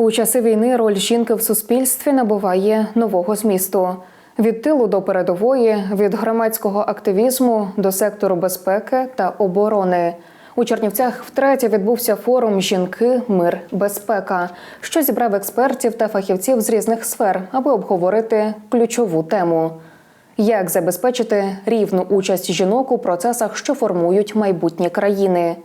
У часи війни роль жінки в суспільстві набуває нового змісту. Від тилу до передової, від громадського активізму до сектору безпеки та оборони. У Чернівцях втретє відбувся форум Жінки, мир, безпека, що зібрав експертів та фахівців з різних сфер, аби обговорити ключову тему. Як забезпечити рівну участь жінок у процесах, що формують майбутнє країни?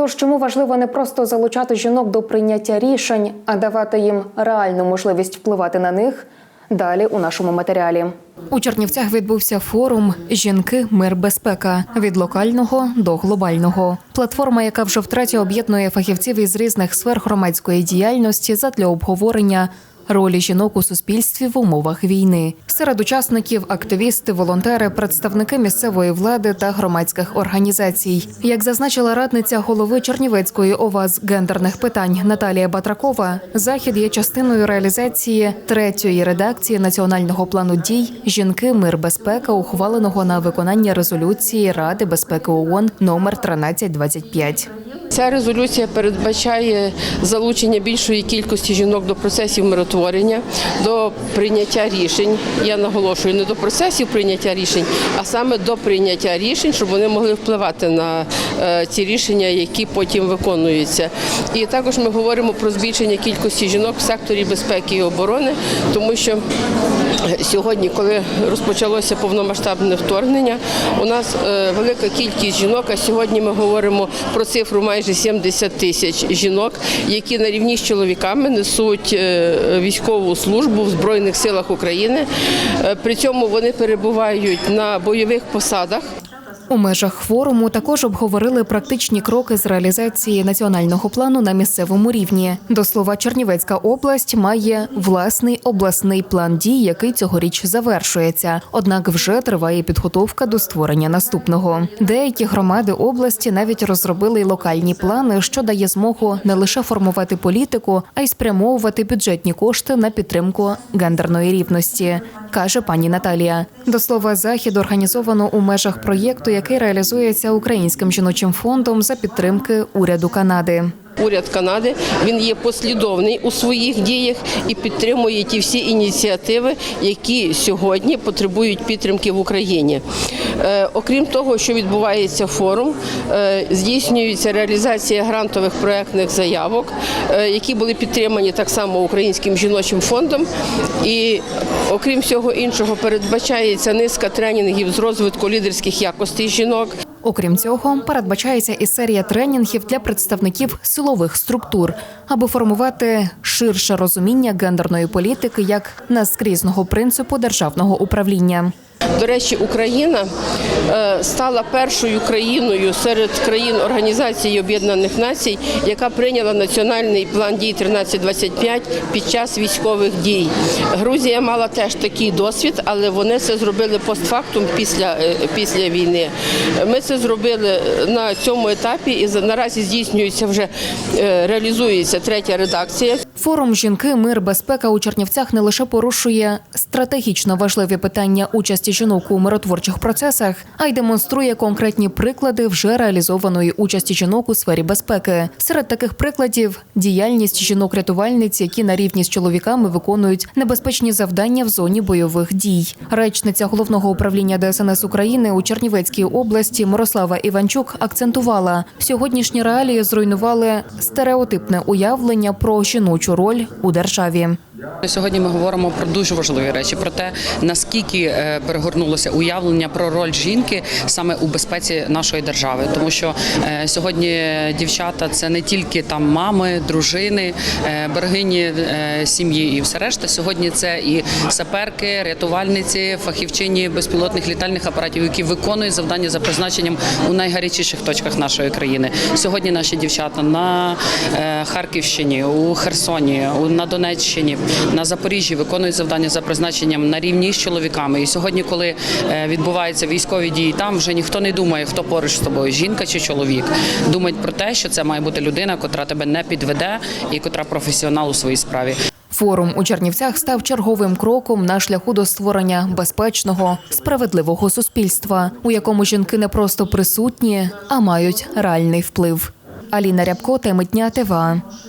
Тож чому важливо не просто залучати жінок до прийняття рішень, а давати їм реальну можливість впливати на них? Далі у нашому матеріалі. У Чернівцях відбувся форум Жінки, мир, безпека від локального до глобального. Платформа, яка вже втретє об'єднує фахівців із різних сфер громадської діяльності задля обговорення ролі жінок у суспільстві в умовах війни. Серед учасників активісти, волонтери, представники місцевої влади та громадських організацій. Як зазначила радниця голови Чернівецької ОВА з гендерних питань Наталія Батракова, захід є частиною реалізації третьої редакції національного плану дій Жінки, мир, безпека, ухваленого на виконання резолюції Ради безпеки ООН номер 1325. Ця резолюція передбачає залучення більшої кількості жінок до процесів миротворення, до прийняття рішень. Я наголошую не до процесів прийняття рішень, а саме до прийняття рішень, щоб вони могли впливати на е, ці рішення, які потім виконуються. І також ми говоримо про збільшення кількості жінок в секторі безпеки і оборони, тому що сьогодні, коли розпочалося повномасштабне вторгнення, у нас е, велика кількість жінок. А сьогодні ми говоримо про цифру майже 70 тисяч жінок, які на рівні з чоловіками несуть е, військову службу в збройних силах України. Е, При цьому вони перебувають на бойових посадах. У межах форуму також обговорили практичні кроки з реалізації національного плану на місцевому рівні. До слова, Чернівецька область має власний обласний план дій, який цьогоріч завершується. Однак вже триває підготовка до створення наступного. Деякі громади області навіть розробили локальні плани, що дає змогу не лише формувати політику, а й спрямовувати бюджетні кошти на підтримку гендерної рівності, каже пані Наталія. До слова, захід організовано у межах проєкту, який реалізується Українським жіночим фондом за підтримки уряду Канади. Уряд Канади він є послідовний у своїх діях і підтримує ті всі ініціативи, які сьогодні потребують підтримки в Україні. Е, окрім того, що відбувається форум, е, здійснюється реалізація грантових проектних заявок, е, які були підтримані так само Українським жіночим фондом. І окрім всього іншого, передбачається низка тренінгів з розвитку лідерських якостей жінок. Окрім цього, передбачається і серія тренінгів для представників силових структур, аби формувати ширше розуміння гендерної політики як наскрізного принципу державного управління. До речі, Україна е, стала першою країною серед країн Організації Об'єднаних Націй, яка прийняла національний план дій 1325 під час військових дій. Грузія мала теж такий досвід, але вони це зробили постфактум після, е, після війни. Ми це зробили на цьому етапі і наразі здійснюється вже е, реалізується третя редакція. Форум Жінки, мир, безпека у Чернівцях не лише порушує стратегічно важливі питання участі жінок у миротворчих процесах, а й демонструє конкретні приклади вже реалізованої участі жінок у сфері безпеки. Серед таких прикладів діяльність жінок-рятувальниць, які на рівні з чоловіками виконують небезпечні завдання в зоні бойових дій. Речниця головного управління ДСНС України у Чернівецькій області Мирослава Іванчук акцентувала, сьогоднішні реалії зруйнували стереотипне уявлення про жіночу роль у державі. Сьогодні ми говоримо про дуже важливі речі, про те, наскільки е, перегорнулося уявлення про роль жінки саме у безпеці нашої держави, тому що е, сьогодні дівчата це не тільки там мами, дружини, е, берегині сім'ї і все решта. Сьогодні це і саперки, рятувальниці, фахівчині безпілотних літальних апаратів, які виконують завдання за призначенням у найгарячіших точках нашої країни. Сьогодні наші дівчата на Харківщині, у Херсоні, на Донеччині, на Запоріжжі виконують завдання за призначенням на рівні з чоловіками. І сьогодні, коли е, відбуваються військові дії, там вже ніхто не думає, хто поруч з тобою, жінка чи чоловік. Думають про те, що це має бути людина, котра тебе не підведе і котра професіонал у своїй справі. Форум у Чернівцях став черговим кроком на шляху до створення безпечного, справедливого суспільства, у якому жінки не просто присутні, а мають реальний вплив. Аліна Рябко, Теми дня ТВА.